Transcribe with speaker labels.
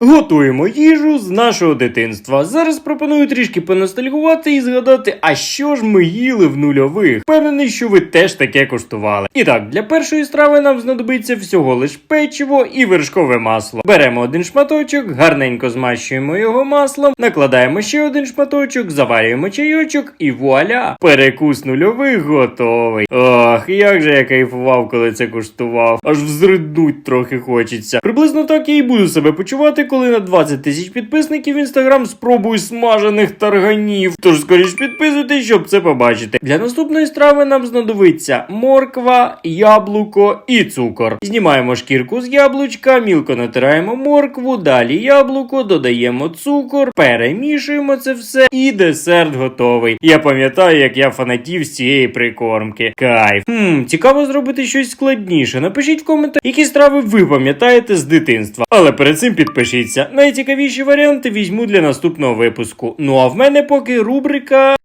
Speaker 1: Готуємо їжу з нашого дитинства. Зараз пропоную трішки поностальгувати і згадати, а що ж ми їли в нульових. Впевнений, що ви теж таке куштували. І так, для першої страви нам знадобиться всього лиш печиво і вершкове масло. Беремо один шматочок, гарненько змащуємо його маслом, накладаємо ще один шматочок, заварюємо чайочок і вуаля! Перекус нульових готовий. Ох, як же я кайфував, коли це куштував. Аж взриднуть трохи хочеться. Приблизно так я і буду себе почувати, коли на 20 тисяч підписників інстаграм спробую смажених тарганів. Тож скоріш підписуйтесь, щоб це побачити. Для наступної страви нам знадобиться морква, яблуко і цукор. Знімаємо шкірку з яблучка, мілко натираємо моркву, далі яблуко, додаємо цукор, перемішуємо це все, і десерт готовий. Я пам'ятаю, як я фанатів з цієї прикормки. Кайф. Хм, цікаво зробити щось складніше. Напишіть в коментарях, які страви ви пам'ятаєте з дитинства. Але перед цим підпишіться. Найцікавіші варіанти візьму для наступного випуску. Ну а в мене поки рубрика